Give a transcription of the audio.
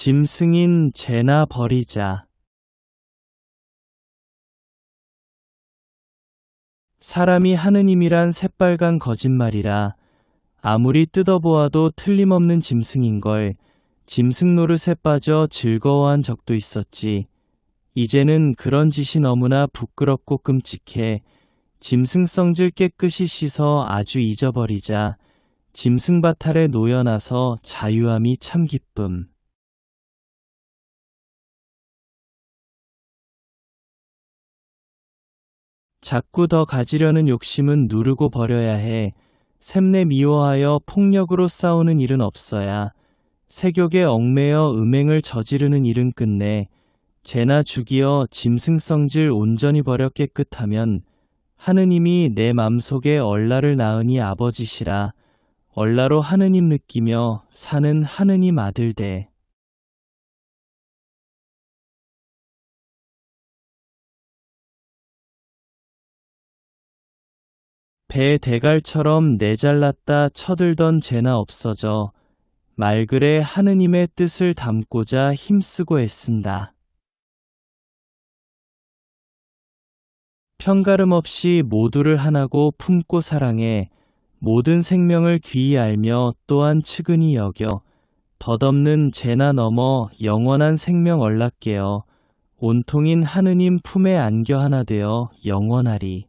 짐승인 죄나 버리자. 사람이 하느님이란 새빨간 거짓말이라 아무리 뜯어보아도 틀림없는 짐승인걸 짐승 노릇에 빠져 즐거워한 적도 있었지. 이제는 그런 짓이 너무나 부끄럽고 끔찍해 짐승 성질 깨끗이 씻어 아주 잊어버리자 짐승 바탈에 놓여나서 자유함이 참 기쁨. 자꾸 더 가지려는 욕심은 누르고 버려야 해. 샘내 미워하여 폭력으로 싸우는 일은 없어야. 세욕에 얽매여 음행을 저지르는 일은 끝내. 죄나 죽이어 짐승 성질 온전히 버려 깨끗하면 하느님이 내 맘속에 얼라를 낳으니 아버지시라. 얼라로 하느님 느끼며 사는 하느님 아들 돼. 배 대갈처럼 내잘났다 쳐들던 죄나 없어져 말글에 하느님의 뜻을 담고자 힘쓰고 애쓴다. 편가름 없이 모두를 하나고 품고 사랑해 모든 생명을 귀히 알며 또한 측은히 여겨 덧없는 죄나 넘어 영원한 생명 얼락게어 온통인 하느님 품에 안겨 하나 되어 영원하리.